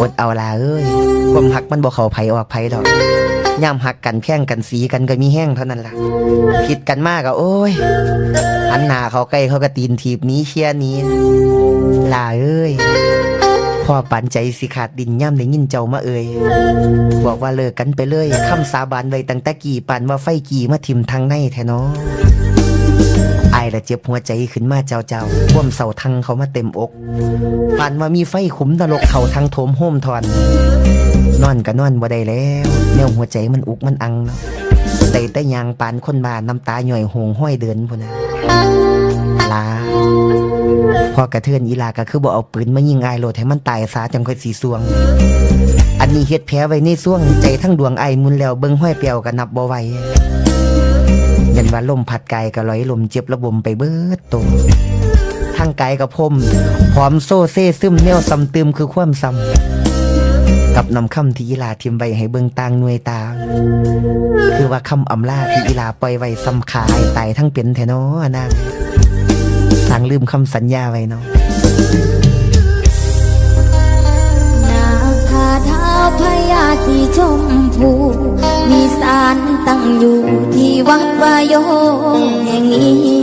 อดเอาลาเอ้ยความหักมันบ่เข้าไผออกไผดอกย่ำหักกันแข่งกันสีกันก็มีแห้งเท่านั้นล่ะผิดกันมากอะโอ้ยหันหน้าเขาใกล้เขาก็ตีนถีบหนี้เชียนี้ลาเอ้ยพ่อปันใจสิขาดดินย่ำได้ยินเจ้ามาเอ่ยบอกว่าเลิกกันไปเลยคำสาบานไว้ตั้งแต่กี่ปันว่าไฟกี่มาทิมทางในแท้เนาะ อายละเจ็บหัวใจขึ้นมาเจ้าเจ้าพ่วมเสาทังเขามาเต็มอกปานว่ามีไฟขุมนรกเขาทางโถมโฮมทอน นอนก็นอนบ่ได้แล้ว แนวหัวใจมันอุกมันอังเนาะแต่แต่ยางปานคนบ้านน้ำตาหน่อยหงห้อยเดินพุ่นนะลาพอกระเทือนอีลาก็คือบ่เอาปืนมายิงไอโลดให้มันตายซาจังค่อยสีสวง อันนี้เฮ็ดแผลไว้ในซ่วงใจทั้งดวงไอมุนแล้วเบิ่งห้อยเปียวก็นับบ่ไหว ยันว่าลมพัดกายก็ลอยลมเจ็บระบมไปเบิดตัวทางกายกับพมพร้อมโซ่เซ่ซึมแนวซ้ำเติมคือความซ้ำกับนำคำที่อีลาทิมไว้ให้เบิ่งต่างหน่วยตาง คือว่าคำอำลาที่อีลาปล่อยไว้ซ้ำขายตายทั้งเป็นแท้เนอนางสั่งลืมคำสัญญาไว้เนาะนาคาท้าพญาสีชม อยู่ที่วัดวายโยแห่งนี้